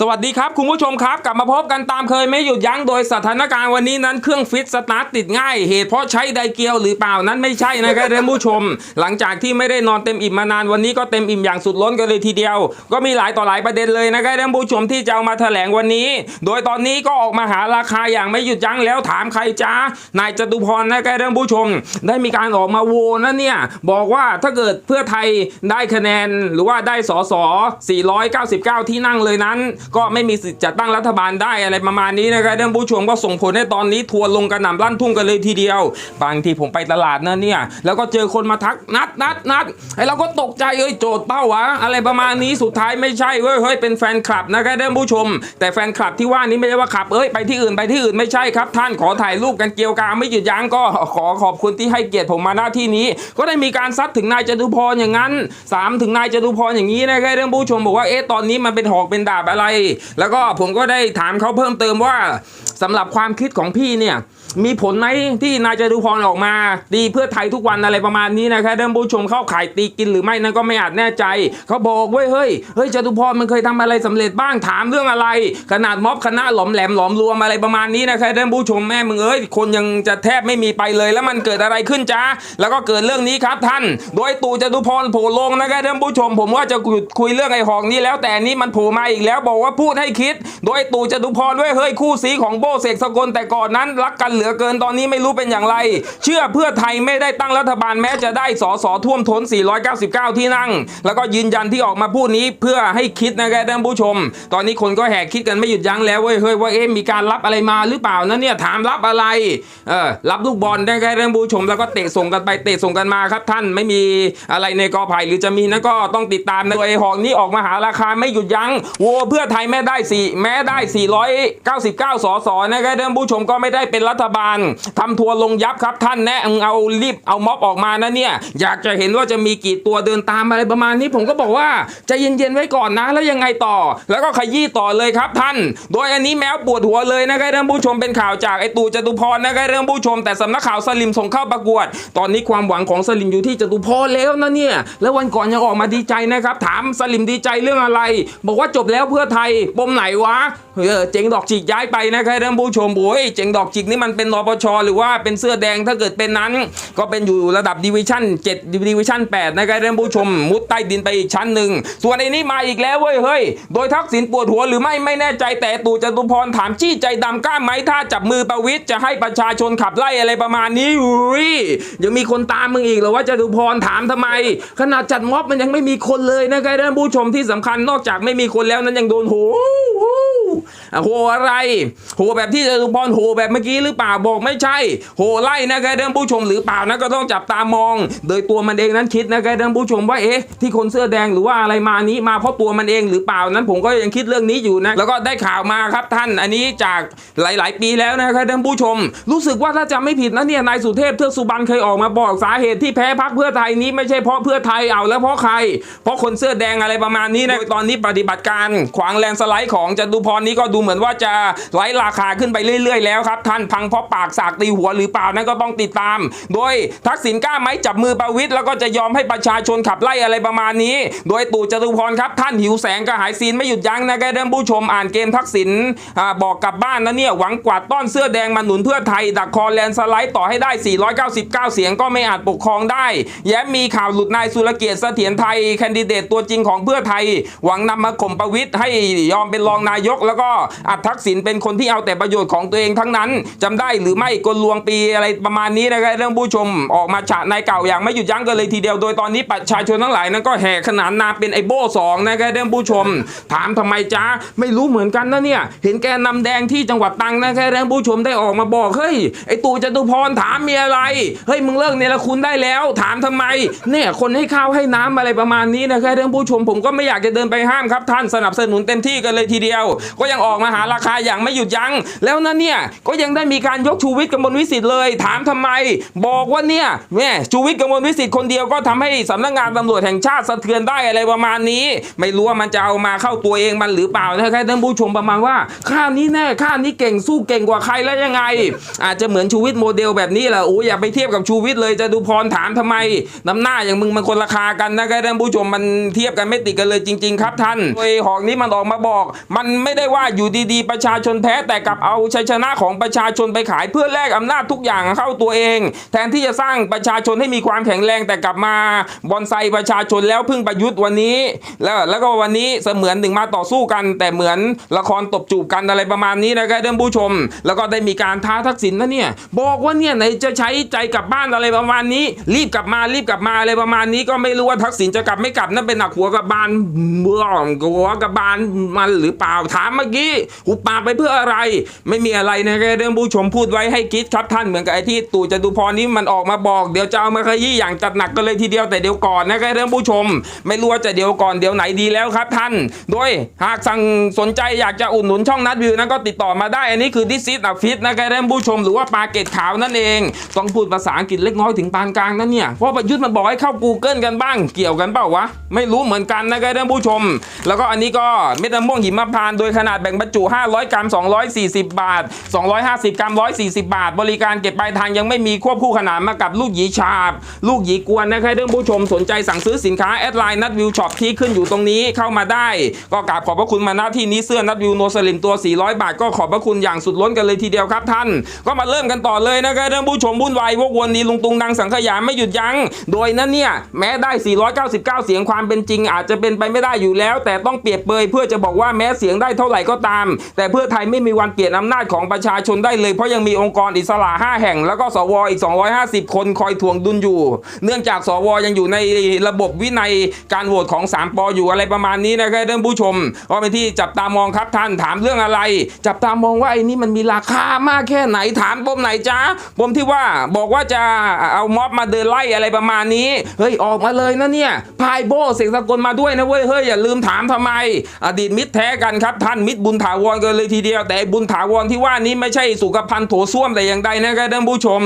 สวัสดีครับ คุณผู้ชมครับ กลับมาพบกันตามเคยไม่หยุดยั้งโดยสถานการณ์วันนี้นั้นเครื่องฟิตสตาร์ทติดง่าย เหตุเพราะใช้ไดเกียวหรือเปล่านั้นไม่ใช่นะครับท่านผู้ชม หลังจากที่ไม่ได้นอนเต็มอิ่มมานานวันนี้ก็เต็มอิ่มอย่างสุดล้นกันเลยทีเดียว ก็มีหลายต่อหลายประเด็นเลยนะครับท่านผู้ชมที่จะเอามาแถลงวันนี้ โดยตอนนี้ก็ออกมาหาราคาอย่างไม่หยุดยั้งแล้วถามใครจ้านายจตุพรนะครับท่านผู้ชม ได้มีการออกมาโวนะเนี่ยบอกว่าถ้าเกิดเพื่อไทยได้คะแนนหรือว่าได้สส499 ที่นั่งเลยนั้นก็ไม่มีสิทธิ์จัดตั้งรัฐบาลได้อะไรประมาณนี้นะครับท่านผู้ชมก็ส่งผลให้ตอนนี้ทัวร์ลงกระหน่ำลั่นทุ่งกันเลยทีเดียว บางทีผมไปตลาดนะเนี่ย แล้วก็เจอคนมาทักนัดนัดนัดไอ้เราก็ตกใจเอ้ยโจทย์เป้าวะอะไรประมาณนี้สุดท้ายไม่ใช่เว้ยเฮ้ยเป็นแฟนคลับนะครับท่านผู้ชม แต่แฟนคลับที่ว่านี้ไม่ใช่ว่าขับเอ้ยไปที่อื่นไปที่อื่นไม่ใช่ครับ ท่านขอถ่ายรูปกันเกลียวกาไม่หยุดยั้งก็ขอขอบคุณที่ให้เกียรติผมมาหน้าที่นี้ ก็ได้มีการซัดถึงนายจตุพรอย่างนั้นสามถึงนายจตุพรอย่างนี้นะครับท่านผู้ชมบอกว่าเอ๊ะตอนนี้มันเป็นหอกเป็นดาบอะไรแล้วก็ผมก็ได้ถามเขาเพิ่มเติมว่าสำหรับความคิดของพี่เนี่ย มีผลไหมที่นายจตุพรออกมา ดีเพื่อไทยทุกวันอะไรประมาณนี้นะครับท่านผู้ชมเข้าขายตีกินหรือไม่นั้นก็ไม่อาจแน่ใจ เขาบอกเว้ยเฮ้ยเฮ้ยจตุพรมันเคยทำอะไรสำเร็จบ้างถามเรื่องอะไร ขนาดม็อบคณะหลอมแหลมหลอมรวมอะไรประมาณนี้นะครับท่านผู้ชมแม่มึงเอ้ยคนยังจะแทบไม่มีไปเลย แล้วมันเกิดอะไรขึ้นจ้าแล้วก็เกิดเรื่องนี้ครับท่าน โดยตู่จตุพรโผล่ลงนะครับท่านผู้ชม ผมว่าจะคุยเรื่องไอ้หอกนี้แล้วแต่นนี้มันโผล่มาอีกแล้วบอกว่าพูดให้คิด โดยตู่จตุพรเว้ยเฮ้ยคู่สีของโบเสกสกลแต่ก่อนนั้นรักกันเหลือเกินตอนนี้ไม่รู้เป็นอย่างไร เชื่อเพื่อไทยไม่ได้ตั้งรัฐบาลแม้จะได้สอสอท่วมท้น 499 ที่นั่ง แล้วก็ยืนยันที่ออกมาพูดนี้เพื่อให้คิดนะครับท่านผู้ชม ตอนนี้คนก็แห่คิดกันไม่หยุดยั้งแล้วเว้ยเฮ้ยว่าเอ๊ะมีการรับอะไรมาหรือเปล่านะเนี่ยถามรับอะไรเออรับลูกบอลได้ครับท่านผู้ชม แล้วก็เตะส่งกันไปเตะส่งกันมาครับท่านไม่มีอะไรในกอไผ่หรือจะมีนั่นก็ต้องติดตามนะโดยหอกนี้ออกมาหาราคาไม่หยุดยั้งโวเพื่อไทยแม้ได้สี่แม้ได้ 499สอสอนะครับท่านผู้ชมก็ไม่ได้เป็นรัฐบาลทำทัวร์ลงยับครับท่านแนะเอารีบเอาม็อบออกมานะเนี่ย อยากจะเห็นว่าจะมีกี่ตัวเดินตามอะไรประมาณนี้ผมก็บอกว่าใจเย็นๆไว้ก่อนนะ แล้วยังไงต่อ แล้วก็ขยี้ต่อเลยครับท่าน โดยอันนี้แมวปวดหัวเลยนะครับท่านผู้ชมเป็นข่าวจากไอตูจตุพรนะครับท่านผู้ชม แต่สำนักข่าวสลิมส่งเข้าประกวด ตอนนี้ความหวังของสลิมอยู่ที่จตุพรแล้วนะเนี่ย แล้ววันก่อนยังออกมาดีใจนะครับ ถามสลิมดีใจเรื่องอะไร บอกว่าจบแล้วเพื่อไทยปมไหนวะเออเจ๋งดอกจิกย้ายไปนะครับท่านผู้ชมโอ้ยเจ๋งดอกจิกนี่มันเป็นนปชหรือว่าเป็นเสื้อแดงถ้าเกิดเป็นนั้น ก็เป็นอยู่ระดับดิวิชั่น7ดิวิชั่น8นะครับท่านผู้ชมมุดใต้ดินไปอีกชั้นหนึ่งส่วนไอ้นี้มาอีกแล้วเว้ยเฮ้ยโดยทักษิณปวดหัวหรือไม่ไม่แน่ใจแต่ตู่จตุพรถามจี้ใจดำกล้าไหมถ้าจับมือประวิทย์จะให้ประชาชนขับไล่อะไรประมาณนี้อุ้ยยังมีคนตามมึงอีกหรอว่าจตุพรถามทำไม ขนาดจัดม็อบมันยังไม่มีคนเลยนะครับท่านผู้ชมที่สำคัญนอกจากไม่มีคนแล้วนั้นยังโดนโหโหอะโหอะไรโหแบบที่จตุพรโหแบบเมื่อกี้หรือเปล่าบอกไม่ใช่ โหไล่นะครับท่านผู้ชมหรือเปล่านะก็ต้องจับตามอง โดยตัวมันเองนั้นคิดนะครับท่านผู้ชมว่าเอ๊ะที่คนเสื้อแดงหรือว่าอะไรมานี้มาเพราะตัวมันเองหรือเปล่านั้นผมก็ยังคิดเรื่องนี้อยู่นะแล้วก็ได้ข่าวมาครับท่านอันนี้จากหลาย ๆ ปีแล้วนะครับท่านผู้ชม รู้สึกว่าถ้าจำไม่ผิดนะเนี่ยนายสุเทพเทือกสุบรรณเคยออกมาบอกสาเหตุที่แพ้พักเพื่อไทยนี้ไม่ใช่เพราะเพื่อไทยเอาแล้วเพราะใคร เพราะคนเสื้อแดงอะไรประมาณนี้นะตอนนี้ปฏิบัติการขวางแรงสไลด์ของจตุพรนี้ก็ดูเหมือนว่าจะไล่ราคาขึ้นไปเรื่อย ๆ แล้วครับท่านพังพราะปากสากตีหัวหรือเปล่านั่นก็ต้องติดตาม โดยทักษิณกล้าไหมจับมือประวิตยแล้วก็จะยอมให้ประชาชนขับไล่อะไรประมาณนี้ โดยตู่จตุพรครับท่านหิวแสงกระหายซีนไม่หยุดยั้งนะครับท่านผู้ชมอ่านเกมทักษิณบอกกลับบ้านนะเนี่ยหวังกวาดต้อนเสื้อแดงมาหนุนเพื่อไทย ดักคอแลนสไลด์ต่อให้ได้ 499 เสียงก็ไม่อาจปกครองได้ แย้มมีข่าวหลุดนายสุรเกียรติเสถียรไทยแคนดิเดตตัวจริงของเพื่อไทย หวังนำมาข่มประวิตยให้ยอมเป็นรองนายก แล้วก็อัดทักษิณเป็นคนที่เอาแต่ประโยชน์ของตัวเองทั้งนั้นจำได้หรือไม่กลลวงปีอะไรประมาณนี้นะครับเรื่องผู้ชมออกมาฉะในเก่าอย่างไม่หยุดยั้งกันเลยทีเดียวโดยตอนนี้ประชาชนทั้งหลายนั้นก็แห่ขนานนามเป็นไอโบ้สองนะครับเรื่องผู้ชม ถามทำไมจ้าไม่รู้เหมือนกันนะเนี่ยเห็นแกนำแดงที่จังหวัดตังนะครับเรื่องผู้ชมได้ออกมาบอกเฮ้ยไอตู่จตุพรถามมีอะไรเฮ้ยมึงเลิกเนรคุณได้แล้ว ถามทำไมเนี่ยคนให้ข้าวให้น้ำอะไรประมาณนี้นะครับเรื่องผู้ชมผมก็ไม่อยากจะเดินไปห้ามครับ ท่านสนับสนุนเต็มที่กันเลยทีเดียว ก็ยังออกมาหาราคาอย่างไม่หยุดยั้งแล้วนั่นเนี่ยก็ยังได้มีการยกชูวิทย์กมลวิสิทธิ์เลย ถามทำไม บอกว่าเนี่ยแม่ชูวิทย์กมลวิสิทธิ์คนเดียวก็ทำให้สำนักงานตำรวจแห่งชาติสะเทือนได้อะไรประมาณนี้ ไม่รู้ว่ามันจะเอามาเข้าตัวเองมันหรือเปล่านะครัท่านผู้ชมประมาณว่าข้านี้แน่ข้านี้เก่งสู้เก่งกว่าใครแล้วยังไง อาจจะเหมือนชูวิทย์โมเดลแบบนี้แหละโอ้ยอย่าไปเทียบกับชูวิทย์เลยจะดูพรถามทำไมน้ำหน้าอย่างมึงมันคนราคากันนะครับท่านผู้ชมมันเทียบกันไม่ติดกันเลยจริง ๆ ครับท่านโดยหอกนี้มันออกมาบอก มันไม่ได้ว่าอยู่ดีๆ ประชาชนแพ้แต่กลับเอาชัยชนะของประชาชนไปขายเพื่อแลกอำนาจทุกอย่างเข้าตัวเอง แทนที่จะสร้างประชาชนให้มีความแข็งแรงแต่กลับมาบอนไซประชาชนแล้วพึ่งประยุทธ์วันนี้ แล้วแล้วก็วันนี้เสมือนหนึ่งมาต่อสู้กัน แต่เหมือนละครตบจูบกันอะไรประมาณนี้นะครับท่านผู้ชม แล้วก็ได้มีการท้าทักษิณนะเนี่ยบอกว่าเนี่ยไหนจะใช้ใจกลับบ้านอะไรประมาณนี้ รีบกลับมารีบกลับมาอะไรประมาณนี้ก็ไม่รู้ว่าทักษิณจะกลับไม่กลับนั่นเป็นหนักหัวกับบานเบื่อหัวกับบานมันหรือเปล่าถามเมื่อกี้อุปปากไปเพื่ออะไร ไม่มีอะไรนะครับท่านผู้ชมพูดไว้ให้คิดครับท่านเหมือนกับไอ้ที่ตู่จตุพรนี้มันออกมาบอกเดี๋ยวจะเอามาขยี้อย่างจัดหนักกันเลยทีเดียวแต่เดี๋ยวก่อนนะครับท่านผู้ชม ไม่รู้ว่าจะเดี๋ยวก่อนเดี๋ยวไหนดีแล้วครับท่าน โดยหากสั่งสนใจอยากจะอุดหนุนช่องนัดวิวนั้นก็ติดต่อมาได้ อันนี้คือดิซิสอัฟิตนะครับท่านผู้ชมหรือว่าปาเกตขาวนั่นเอง ต้องพูดภาษาอังกฤษเล็กน้อยถึงปานกลางนั่นเนี่ยเพราะประยุทธ์มันบอกให้เข้า Google กันบ้างเกี่ยวกันเปล่าวะไม่รู้เหมือนกันนะครับท่านผู้ชม แล้วก็อันนี้ก็เม็ดมะม่วงหิมพานต์โดยขนาดแบ่งบรรจุ 500 กรัม 240 บาท 250 กรัม140 บาท บริการเก็บปลายทางยังไม่มีควบคู่ขนานมากับลูกหยีฉาบ ลูกหยีกวนนะครับท่านผู้ชมสนใจสั่งซื้อสินค้าแอดไลน์นัดวิวช็อปที่ขึ้นอยู่ตรงนี้เข้ามาได้ ก็กราบขอบพระคุณมาณที่นี้เสื้อนัดวิวโนสลิมตัว 400 บาท ก็ขอบพระคุณอย่างสุดล้นกันเลยทีเดียวครับท่าน ก็มาเริ่มกันต่อเลยนะครับท่านผู้ชมวุ่นวายวกวนนี้ลุงตุงดังสังขยาไม่หยุดยัง้งโดยนั้นเนี่ยแม้ได้ 499 เสียงความเป็นจริง อาจจะเป็นไปไม่ได้อยู่แล้ว แต่ต้องเปรียบเปยเพื่อจะบอกว่าแม้เสียงได้เท่าไหร่ก็ตาม แต่เพื่อไทยไม่มีวันเปลี่ยนอำนาจของประชาชนได้เลยเพราะยังมีองค์กรอิสระ 5 แห่ง แล้วก็สวอีก 250 คนคอยถ่วงดุลอยู่ เนื่องจากสวยังอยู่ในระบบวินัยการโหวตของ 3ปออยู่อะไรประมาณนี้นะครับท่านผู้ชมก็เป็นที่จับตามองครับท่านถามเรื่องอะไร จับตามองว่าไอ้นี่มันมีราคามากแค่ไหนถามปมไหนจ้าปมที่ว่าบอกว่าจะเอาม็อบมาเดินไล่อะไรประมาณนี้เฮ้ยออกมาเลยนะเนี่ยพายโบเสกสกลมาด้วยนะเว้ยเฮ้ยอย่าลืมถามทำไม อดีตมิตรแท้กันครับท่านมิตรบุญถาวรกันเลยทีเดียว แต่บุญถาวรที่ว่านี้ไม่ใช่สุขภัณฑ์โถส้วมแต่อย่างใดนะครับท่านผู้ชม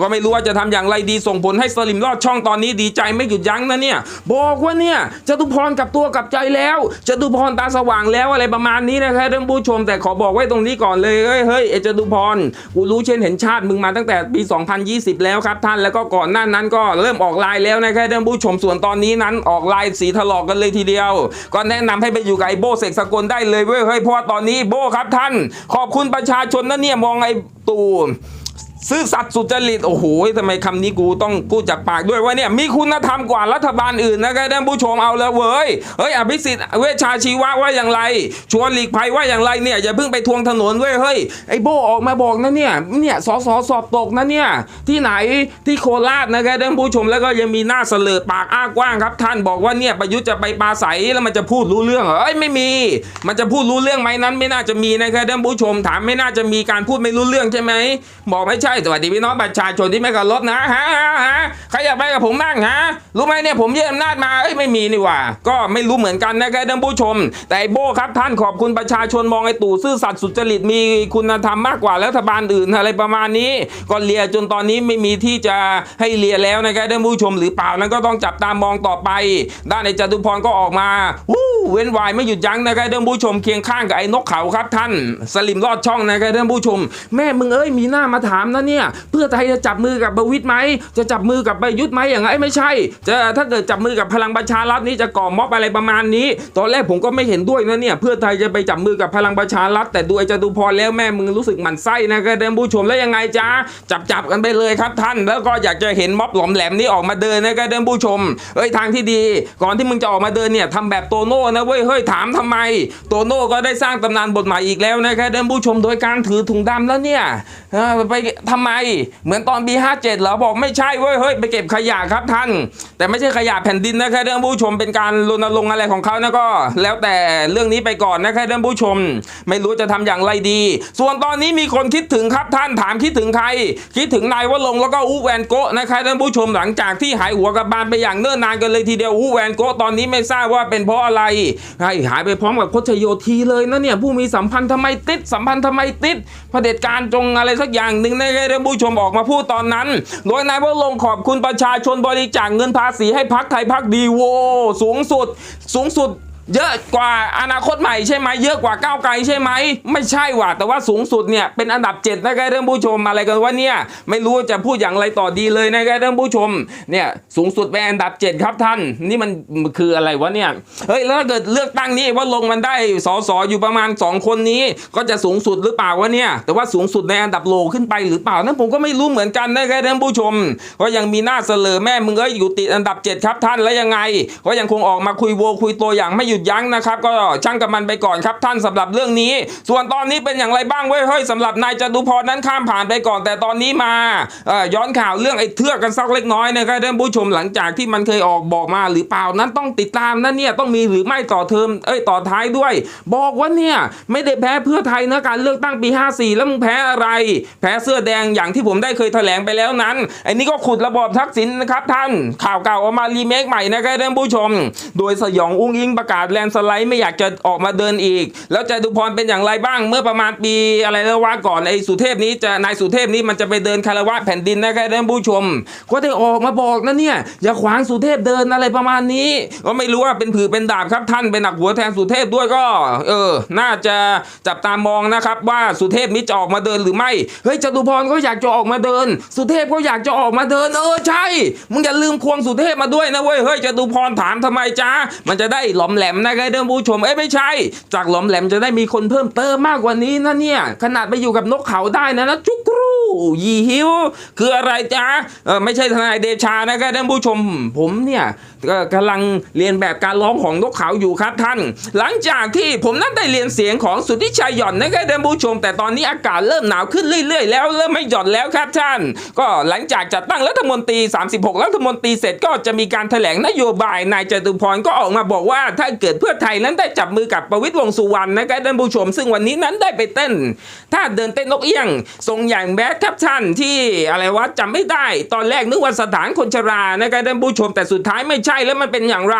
ก็ไม่รู้ว่าจะทำอย่างไรดีส่งผลให้สลิมรอดช่องตอนนี้ดีใจไม่หยุดยั้งนะเนี่ย บอกว่าเนี่ยจตุพรกับตัวกับใจแล้วจตุพรตาสว่างแล้วอะไรประมาณนี้นะครับท่านผู้ชม แต่ขอบอกไว้ตรงนี้ก่อนเลยเฮ้ยเฮ้ยไอ้จตุพรกูรู้เช่นเห็นชาติมึงมาตั้งแต่ปี 2020 แล้วครับท่านแล้วก็ก่อนหน้านั้นก็เริ่มออกไลน์แล้วนะครับท่านผู้ชมส่วนตอนนี้นั้นออกไลน์สีถลอกกันเลยทีเดียว ก็แนะนำให้ไปอยู่กับไอ้โบเสกสกลได้เลยเว้ยเฮ้ยเพราะว่าตอนนี้โบครับท่าน ขอบคุณประชาชนนะเนี่ยมองไอ้ตูน ซื่อสัตย์สุจริตโอ้โหทำไมคำนี้กูต้องกูดจากปากด้วยว่าเนี่ยมีคุณธรรมกว่ารัฐบาลอื่นนะครับท่านผู้ชมเอาแล้วเว้ยเฮ้ยอภิสิทธิ์เวชชาชีวะว่าอย่างไร ชวนหลีกภัยว่าอย่างไรเนี่ยอย่าเพิ่งไปทวงถนนเว้ยเฮ้ยไอ้โบออกมาบอกนะเนี่ยเนี่ยสอสอสอบตกนะเนี่ยที่ไหนที่โคราชนะครับท่านผู้ชมแล้วก็ยังมีหน้าเสลอปากอ้ากว้างครับ ท่านบอกว่าเนี่ยประยุทธ์จะไปปาศัยแล้วมันจะพูดรู้เรื่องเหรอเอ้ยไม่มี มันจะพูดรู้เรื่องไหมนั้นไม่น่าจะมีนะครับท่านผู้ชมถามไม่น่าจะมีการพูดไม่รู้เรื่องใช่ไหมบอกไม่ใช่่สวัสดีพี่น้องประชาชนที่ไม่เคารพนะฮะฮะใครอยากไปกับผมบ้างฮะรู้ไหมเนี่ยผมยึดอำนาจมาเอ้ยไม่มีนี่ว่า ก็ไม่รู้เหมือนกันนะครับท่านผู้ชม แต่โบครับท่านขอบคุณประชาชนมองไอ้ตู่ซื่อสัตย์สุจริตมีคุณธรรมมากกว่ารัฐบาลอื่นอะไรประมาณนี้ ก็เลียจนตอนนี้ไม่มีที่จะให้เลียแล้วนะครับท่านผู้ชมหรือเปล่านั้นก็ต้องจับตามองต่อไป ด้านไอ้จตุพรก็ออกมาวู้เว้นวายไม่หยุดยั้งนะครับท่านผู้ชมเคียงข้างกับไอ้นกเขาครับท่าน สลิมรอดช่องนะครับท่านผู้ชม แม่มึงเอ้ยมีหน้ามาถามนะเนี่ยเพื่อไทยจะจับมือกับประวิตยไหม จะจับมือกับประยุทธ์ไหมอย่างไรไม่ใช่ จะถ้าเกิดจับมือกับพลังประชารัฐนี่จะก่อม็อบอะไรประมาณนี้ ตอนแรกผมก็ไม่เห็นด้วยนะเนี่ยเพื่อไทยจะไปจับมือกับพลังประชารัฐแต่ดูไอ้จตุพรแล้วแม่มึงรู้สึกหมันไส้นะครับท่านผู้ชมแล้วยังไงจ้าจับจับกันไปเลยครับท่าน แล้วก็อยากจะเห็นม็อบหลอมแหลมนี้ออกมาเดินนะครับท่านผู้ชมเอ้ยทางที่ดี ก่อนที่มึงจะออกมาเดินเนี่ยทำแบบโตโน่นะเว้ยเฮ้ยถามทำไม โตโน่ก็ได้สร้างตำนานบทใหม่อีกแล้วนะครับท่านผู้ชมโดยการถือถุงดำแล้วเนี่ยไปทำไม เหมือนตอนปี57เหรอบอกไม่ใช่เว้ยเฮ้ยไปเก็บขยะครับท่าน แต่ไม่ใช่ขยะแผ่นดินนะครับท่านผู้ชมเป็นการรณรงค์อะไรของเขานะก็ แล้วแต่เรื่องนี้ไปก่อนนะครับท่านผู้ชม ไม่รู้จะทำอย่างไรดี ส่วนตอนนี้มีคนคิดถึงครับท่านถามคิดถึงใคร คิดถึงนายวรงแล้วก็อูแวนโกะนะครับท่านผู้ชมหลังจากที่หายหัวกับบานไปอย่างเนิ่นนานกันเลยทีเดียวอูแวนโกะตอนนี้ไม่ทราบว่าเป็นเพราะอะไรให้หายไปพร้อมกับโคชโยทีเลยนะเนี่ยผู้มีสัมพันธ์ทำไมติดสัมพันธ์ทำไมติดเผด็จการจงอะไรสักอย่างหนึ่งนะให้ท่านผู้ชมออกมาพูดตอนนั้น โดยนายวรงขอบคุณประชาชนบริจาคเงินภาษีให้พักไทยพักดีโวสูงสุด สูงสุด เยอะกว่าอนาคตใหม่ใช่ไหมเยอะกว่าก้าวไกลใช่ไหมไม่ใช่ว่ะแต่ว่าสูงสุดเนี่ยเป็นอันดับ7นะครับท่านผู้ชมอะไรกันวะเนี่ยไม่รู้จะพูดอย่างไรต่อดีเลยนะครับท่านผู้ชมเนี่ยสูงสุดเป็นอันดับ 7 ครับท่าน นี่มันคืออะไรวะเนี่ยเฮ้ยแล้วถ้าเกิดเลือกตั้งนี้ว่าลงมันได้สสอยู่ประมาณ 2 คนนี้ ก็จะสูงสุดหรือเปล่าวะเนี่ยแต่ว่าสูงสุดในอันดับโลขึ้นไปหรือเปล่านั้นผมก็ไม่รู้เหมือนกันนะครับท่านผู้ชม ก็ยังมีหน้าเสลอแม่มึงเอ้ยอยู่ติดอันดับ 7 ครับท่านแล้วยังไง ก็ยังคงออกมาคุยโวคุยตัวอย่างไม่หยุดยั้งนะครับ ก็ช่างกับมันไปก่อนครับท่านสำหรับเรื่องนี้ ส่วนตอนนี้เป็นอย่างไรบ้างเว้ยเฮ้ยสำหรับนายจตุพรนั้นข้ามผ่านไปก่อน แต่ตอนนี้มาย้อนข่าวเรื่องไอ้เทือกกันสักเล็กน้อยนะครับท่านผู้ชมหลังจากที่มันเคยออกบอกมาหรือเปล่านั้นต้องติดตามนะเนี่ยต้องมีหรือไม่ต่อเทอมเอ้ยต่อท้ายด้วย บอกว่าเนี่ยไม่ได้แพ้เพื่อไทยนะการเลือกตั้งปี 54 แล้วมึงแพ้อะไร แพ้เสื้อแดงอย่างที่ผมได้เคยแถลงไปแล้วนั้นไอ้นี่ก็ขุดระบอบทักษิณนะครับท่านข่าวเก่าออกมารีเมคใหม่นะครับท่านผู้ชม โดยสยองอุ้งอิงประกาศแลนสไลด์ไม่อยากจะออกมาเดินอีก แล้วจตุพรเป็นอย่างไรบ้าง เมื่อประมาณปีอะไรแล้วว่าก่อนไอ้สุเทพนี้จะนายสุเทพนี้มันจะไปเดินคารวะแผ่นดินนะครับท่านผู้ชม ก็ได้ออกมาบอกนะเนี่ยอย่าขวางสุเทพเดินอะไรประมาณนี้ ก็ไม่รู้ว่าเป็นผือเป็นดาบครับท่านเป็นหนักหัวแทนสุเทพด้วยก็เออน่าจะจับตามองนะครับว่าสุเทพนี้จะออกมาเดินหรือไม่เฮ้ยจตุพรก็อยากจะออกมาเดิน สุเทพก็อยากจะออกมาเดินเออใช่มึงอย่าลืมควงสุเทพมาด้วยนะเว้ยเฮ้ยจตุพรถามทำไมจ้ามันจะได้หลอมแหลมนะครับท่านผู้ชมเอ้ยไม่ใช่ จากหลอมแหลมจะได้มีคนเพิ่มเติมมากกว่านี้นะเนี่ยขนาดไปอยู่กับนกเขาได้นะนะจุ๊ ยีหิวคืออะไรจ๊ะไม่ใช่ทนายเดชานะครับท่านผู้ชม ผมเนี่ยกำลังเรียนแบบการร้องของนกเขาอยู่ครับท่าน หลังจากที่ผมนั้นได้เรียนเสียงของสุทธิชัยหย่อนนะครับท่านผู้ชม แต่ตอนนี้อากาศเริ่มหนาวขึ้นเรื่อย ๆ แล้วเริ่มไม่หย่อนแล้วครับท่าน ก็หลังจากจัดตั้งรัฐมนตรี 36 รัฐมนตรีเสร็จก็จะมีการแถลงนโยบายนายจตุพรก็ออกมาบอกว่า ถ้าเกิดเพื่อไทยนั้นได้จับมือกับประวิตรวงสุวรรณนะครับท่านผู้ชม ซึ่งวันนี้นั้นได้ไปเต้น ถ้าเดินเต้นนกเอี้ยงทรงอย่างแบดครับท่านที่อะไรวะจำไม่ได้ ตอนแรกนึกว่าสถานคนชรานะครับท่านผู้ชมแต่สุดท้ายไม่ใช่แล้วมันเป็นอย่างไร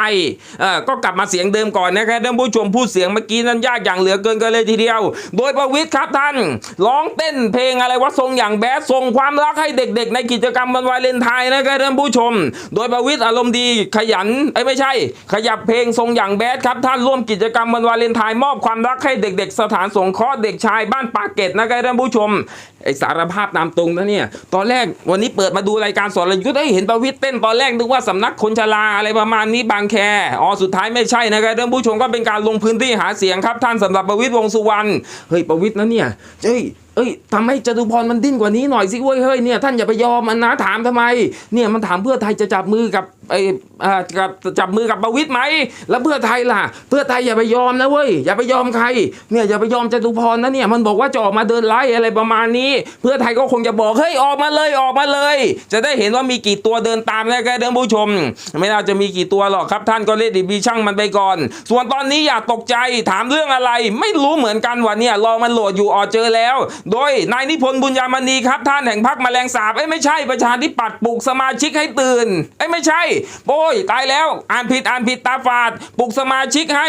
เออก็กลับมาเสียงเดิมก่อนนะครับท่านผู้ชมพูดเสียงเมื่อกี้นั้นยากอย่างเหลือเกินกันเลยทีเดียว โดยประวิตรครับท่านร้องเต้นเพลงอะไรวะทรงอย่างแบดทรงความรักให้เด็ก ๆ ในกิจกรรมวันวาเลนไทน์นะครับท่านผู้ชม โดยประวิตรอารมณ์ดีขยันไอ้ไม่ใช่ ขยับเพลงทรงอย่างแบดครับท่านร่วมกิจกรรมวันวาเลนไทน์มอบความรักให้เด็ก ๆ สถานสงเคราะห์เด็กชายบ้านปากเกร็ดนะครับท่านผู้ชม อสารภาพตามตรงนะเนี่ย ตอนแรกวันนี้เปิดมาดูรายการสอนรยุทธ์ได้ยเห็นประวิตรเต้นตอนแรกนึกว่าสำนักคนชราอะไรประมาณนี้บางแคอ๋อสุดท้ายไม่ใช่นะครับท่านผู้ชมก็เป็นการลงพื้นที่หาเสียงครับ ท่านสำหรับประวิตรวงสุวรรณเฮ้ยประวิตรนะเนี่ยเฮ้ยเอ้ยทำให้จตุพรมันดิ้นกว่านี้หน่อยสิเว้ยเฮ้ยเนี่ยท่านอย่าไปยอมมันนะถามทำไมเนี่ยมันถามเพื่อไทยจะจับมือกับ ไอ้กับจับมือกับประวิตรไหม แล้วเพื่อไทยล่ะ เพื่อไทยอย่าไปยอมนะเว้ย อย่าไปยอมใคร เนี่ยอย่าไปยอมจตุพรนะเนี่ย มันบอกว่าจะออกมาเดินไล่อะไรประมาณนี้ เพื่อไทยก็คงจะบอก เฮ้ย ออกมาเลยออกมาเลย จะได้เห็นว่ามีกี่ตัวเดินตามแล้วก็เดินผู้ชม ไม่น่าจะมีกี่ตัวหรอกครับท่านก็เลดดีบีช่างมันไปก่อน ส่วนตอนนี้อย่าตกใจถามเรื่องอะไร ไม่รู้เหมือนกันว่าเนี่ยรอมันโหลดอยู่ออเจอแล้ว โดยนายนิพนธ์บุญญามณีครับท่านแห่งพักแมลงสาบเอ้ไม่ใช่ประชาธิปัตย์ปลุกสมาชิกให้ตื่นเอ้ไม่ใช่โอ้ยตายแล้ว อ่านผิดอ่านผิดตาฝาดปลุกสมาชิกให้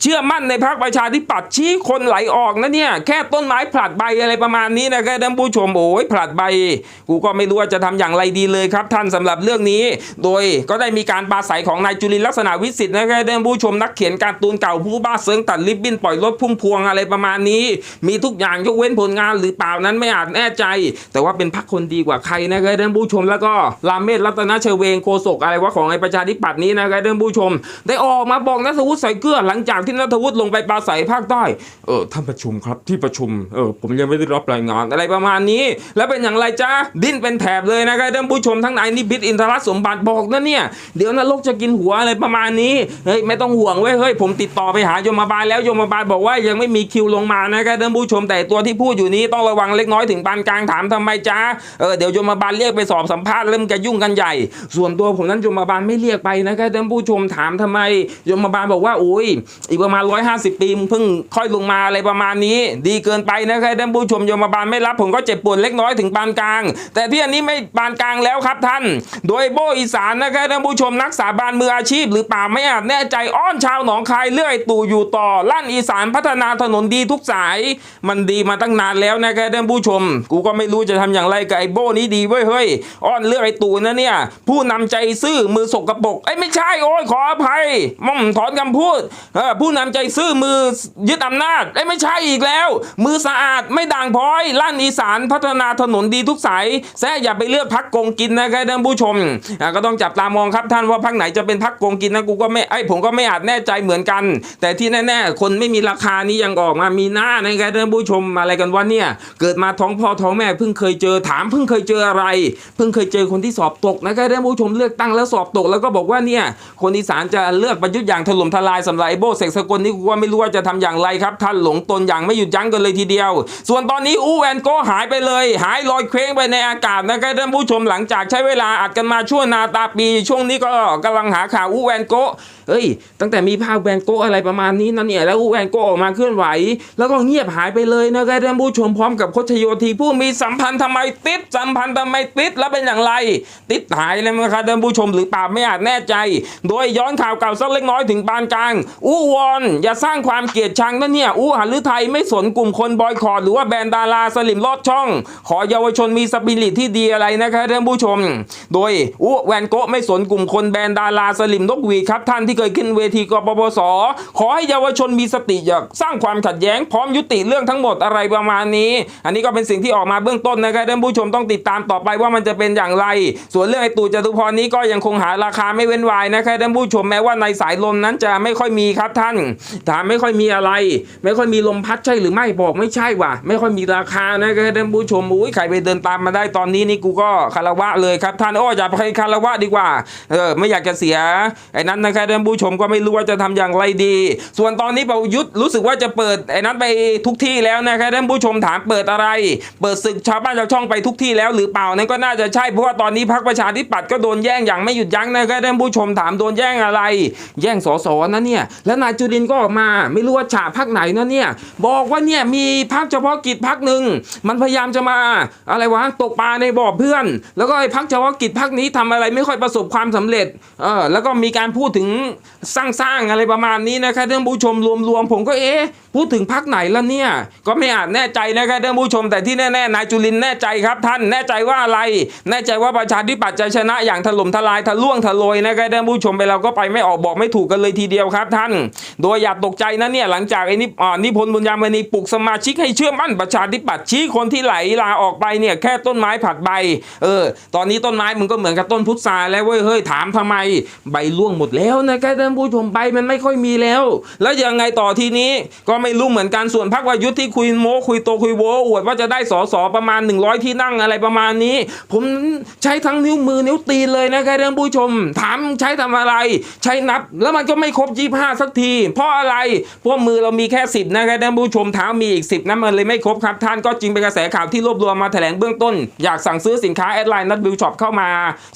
เชื่อมั่นในพักประชาธิปัตย์ชี้คนไหลออกนะเนี่ย แค่ต้นไม้ผลัดใบอะไรประมาณนี้นะครับท่านผู้ชมโอ้ยผลัดใบ กูก็ไม่รู้ว่าจะทำอย่างไรดีเลยครับ ท่านสำหรับเรื่องนี้ โดยก็ได้มีการปราศัยของนายจุลินลักษณะวิสิทธิ์นะครับท่านผู้ชมนักเขียนการ์ตูนเก่าผู้บ้าเซิงตัดลิบบินปล่อยรถพุ่มพวงอะไรประมาณนี้ มีทุกอย่างยกเว้นผลงานหรือเปล่านั้นไม่อาจแน่ใจ แต่ว่าเป็นพักคนดีกว่าใครนะครับท่านผู้ชมแล้วก็รามเมศรัตนเชเวงโคศกอะไรว่าของไอ้ประชาธิปัตย์นี้นะครับท่านผู้ชม ได้ออกมาบอกนัทวุฒิใส่เกลือหลังจากที่นัทวุฒิลงไปปราศัยภาคใต้เออท่านประชุมครับที่ประชุมเออผมยังไม่ได้รับรายงานอะไรประมาณนี้ แล้วเป็นอย่างไรจ้าดิ้นเป็นแถบเลยนะครับท่านผู้ชมทั้งนายนิพิษอินทรสมบัติบอกนะเนี่ยเดี๋ยวนรกจะกินหัวอะไรประมาณนี้เฮ้ยไม่ต้องห่วงเว้ยเฮ้ยผมติดต่อไปหาโยมบาลแล้วโยมบาลบอกว่ายังไม่มีคิวลงมานะครับท่านผู้ชมแต่ตัวที่พูดอยู่นี้ต้องระวังเล็กน้อยถึงปานกลางถามทำไมจ้าเออเดี๋ยวโยมบาลเรียกไปสอบสัมภาษณ์เริ่มจะยุ่งกันใหญ่ ส่วนตัวผมนั้นยมบาลไม่เรียกไปนะครับท่านผู้ชมถามทำไมโยมบาลบอกว่าโอ้ยอีกประมาณ 150 ปีมึงเพิ่งค่อยลงมาอะไรประมาณนี้ ดีเกินไปนะครับท่านผู้ชมโยมบาลไม่รับผมก็เจ็บปวดเล็กน้อยถึงปานกลาง แต่ที่อันนี้ไม่ปานกลางแล้วครับท่าน โดยโบอีสานนะครับท่านผู้ชมนักสาบานมืออาชีพ หรือป่าไม่อาจแน่ใจอ้อนชาวหนองคายเลื่อยตู่อยู่ต่อลั่นอีสานพัฒนาถนนดีทุกสาย มันดีมาตั้งนานแล้วนะครับท่านผู้ชม กูก็ไม่รู้จะทำอย่างไรกับไอโบนี้ดีเว้ยเฮ้ยอ้อนเลื่อยตู่นะเนี่ยผู้นำใจซื่อื่อมือสกปรกไอ้ยไม่ใช่โอ้ยขออภัยม่อมถอนคำพูดอผู้นำใจซื่อมือยึดอำนาจไอ้ยไม่ใช่อีกแล้ว มือสะอาดไม่ด่างพร้อยลั่นอีสานพัฒนาถนนดีทุกสายแซ่อย่าไปเลือกพักโกงกินนะครับท่านผู้ชมก็ต้องจับตามองครับท่านว่าพักไหนจะเป็นพักโกงกินนะกูก็ไม่ไอ้ผมก็ไม่อาจแน่ใจเหมือนกัน แต่ที่แน่ ๆ คนไม่มีราคานี้ยังออกมามีหน้านะครับท่านผู้ชมอะไรกันวะเนี่ย เกิดมาท้องพ่อท้องแม่เพิ่งเคยเจอถามเพิ่งเคยเจออะไร เพิ่งเคยเจอคนที่สอบตกนะครับท่านผู้ชมเลือกตั้งแล้วสอบตกแล้วก็บอกว่าเนี่ยคนอีสานจะเลือกประยุทธ์อย่างถล่มทลายสำหรับไอ้โบเสกสกลนี่กูว่าไม่รู้ว่าจะทำอย่างไรครับท่านหลงตนอย่างไม่หยุดยั้งกันเลยทีเดียว ส่วนตอนนี้อูแวนโก็หายไปเลย หายลอยเคว้งไปในอากาศนะครับท่านผู้ชมหลังจากใช้เวลาอัดกันมาชั่วนาตาปี ช่วงนี้ก็กำลังหาข่าวอูแวนโกเอ้ย ตั้งแต่มีภาพแวนโกอะไรประมาณนี้นั่นเนี่ยแล้วอูแวนโกออกมาเคลื่อนไหว แล้วก็เงียบหายไปเลยนะครับท่านผู้ชมพร้อมกับโคชโยธีผู้มีสัมพันธ์ทำไมติดสัมพันธ์ทำไมติดแล้วเป็นอย่างไร ติดหายเลยมั้งครับท่านผู้ชมหรือเปล่าไม่อาจแน่ใจ โดยย้อนข่าวเก่าสักเล็กน้อยถึงปานกลาง อู้วอนอย่าสร้างความเกลียดชังนะเนี่ย อู้หันหรือไทยไม่สนกลุ่มคนบอยคอรหรือว่าแบรนด์ดาราสลิมลอดช่อง ขอเยาวชนมีสปิริตที่ดีอะไรนะครับท่านผู้ชม โดยอู้แวนโกะไม่สนกลุ่มคนแบรนด์ดาราสลิมนกหวีครับท่านที่เคยขึ้นเวทีกปปสขอให้เยาวชนมีสติอย่าสร้างความขัดแย้งพร้อมยุติเรื่องทั้งหมดอะไรประมาณนี้ อันนี้ก็เป็นสิ่งที่ออกมาเบื้องต้นนะครับท่านผู้ชมต้องติดตามต่อไปว่ามันจะเป็นอย่างไร ส่วนเรื่องไอตู่จตุพรนี้ก็ยังคงหาราคาไม่เว้นวายนะครับท่านผู้ชมแม้ว่าในสายลมนั้นจะไม่ค่อยมีครับท่านถามไม่ค่อยมีอะไร ไม่ค่อยมีลมพัดใช่หรือไม่บอกไม่ใช่ว่ะไม่ค่อยมีราคานะครับท่านผู้ชมอุ้ยใครไปเดินตามมาได้ตอนนี้นี่กูก็คารวะเลยครับท่านโอ้อย่าไปคารวะดีกว่าเออไม่อยากจะเสียไอ้นั้นนะครับท่านผู้ชมก็ไม่รู้ว่าจะทำอย่างไรดี ส่วนตอนนี้ประยุทธ์รู้สึกว่าจะเปิดไอ้นั้นไปทุกที่แล้วนะครับท่านผู้ชมถามเปิดอะไร เปิดศึกชาวบ้านชาวช่องไปทุกที่แล้วหรือเปล่านั่นก็น่าจะใช่เพราะว่าตอนนี้พรรคประชาธิปัตย์ก็โดนแย่งอย่างไม่หยุดยั้งนะครับท่านผู้ชมถามโดนแย่งอะไร แย่งสสนะเนี่ยแล้วนายจุรินก็ออกมาไม่รู้ว่าฉาพักไหนนะเนี่ยบอกว่าเนี่ยมีพักเฉพาะกิจพักหนึ่งมันพยายามจะมาอะไรวะตกปลาในบ่อเพื่อน แล้วก็ไอ้พักเฉพาะกิจพักนี้ทำอะไรไม่ค่อยประสบความสำเร็จเออแล้วก็มีการพูดถึงสร้างๆอะไรประมาณนี้นะครับท่านผู้ชมรวมๆผมก็เอ๊ะพูดถึงพักไหนและเนี่ยก็ไม่อาจแน่ใจนะครับท่านผู้ชมแต่ที่แน่ๆนายจุรินแน่ใจครับท่านแน่ใจว่าอะไร แน่ใจว่าประชาธิปัตย์จะชนะอย่างถล่มทลายทะล่วงทะลอยนะครับท่านผู้ชมไปเราก็ไปไม่ออกบอกไม่ถูกกันเลยทีเดียวครับท่าน โดยอย่าตกใจนะเนี่ยหลังจากไอ้นิอ่านิพนธ์บุญยามณีปลุกสมาชิกให้เชื่อมั่นประชาธิปัตย์ชี้คนที่ไหลลาออกไปเนี่ยแค่ต้นไม้ผัดใบ เออ ตอนนี้ต้นไม้มันก็เหมือนกับต้นพุทราแล้วเว้ยเฮ้ยถามทำไม ใบร่วงหมดแล้วนะครับท่านผู้ชมใบมันไม่ค่อยมีแล้ว แล้วยังไงต่อทีนี้ก็ไม่รู้เหมือนกันส่วนพรรควายุทธ์ที่คุยโม้คุยโตคุยโวอวดว่าจะได้สอสอประมาณ 100 ที่นั่งอะไรประมาณนี้ ผมใช้ทั้งนิ้วมือนิ้วตีนเลยนะครับานผู้ชม ถามใช้ทำอะไร ใช้นับ แล้วมันก็ไม่ครบ25สักที เพราะอะไรพราะมือเรามีแค่10นะครับท่านผู้ชมเท้ามีอีก10นั้นมันเลยไม่ครบครับ ท่านก็จริงเป็นกระแสข่าวที่รวบรวมมาแถลงเบื้องต้น อยากสั่งซื้อสินค้าแอดไลน์นัดบิวช็อปเข้ามา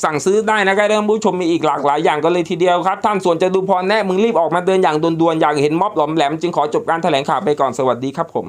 สั่งซื้อได้นะครับท่านผู้ชมมีอีกหลากหลายอย่างกันเลยทีเดียวครับท่านส่วนจะดูพรแน่มึงรีบออกมาเดินอย่างด่วนๆอย่ากเห็นม็อบหลอมแหลมจึงขอจบการแถลงข่าวไปก่อนสวัสดีครับผม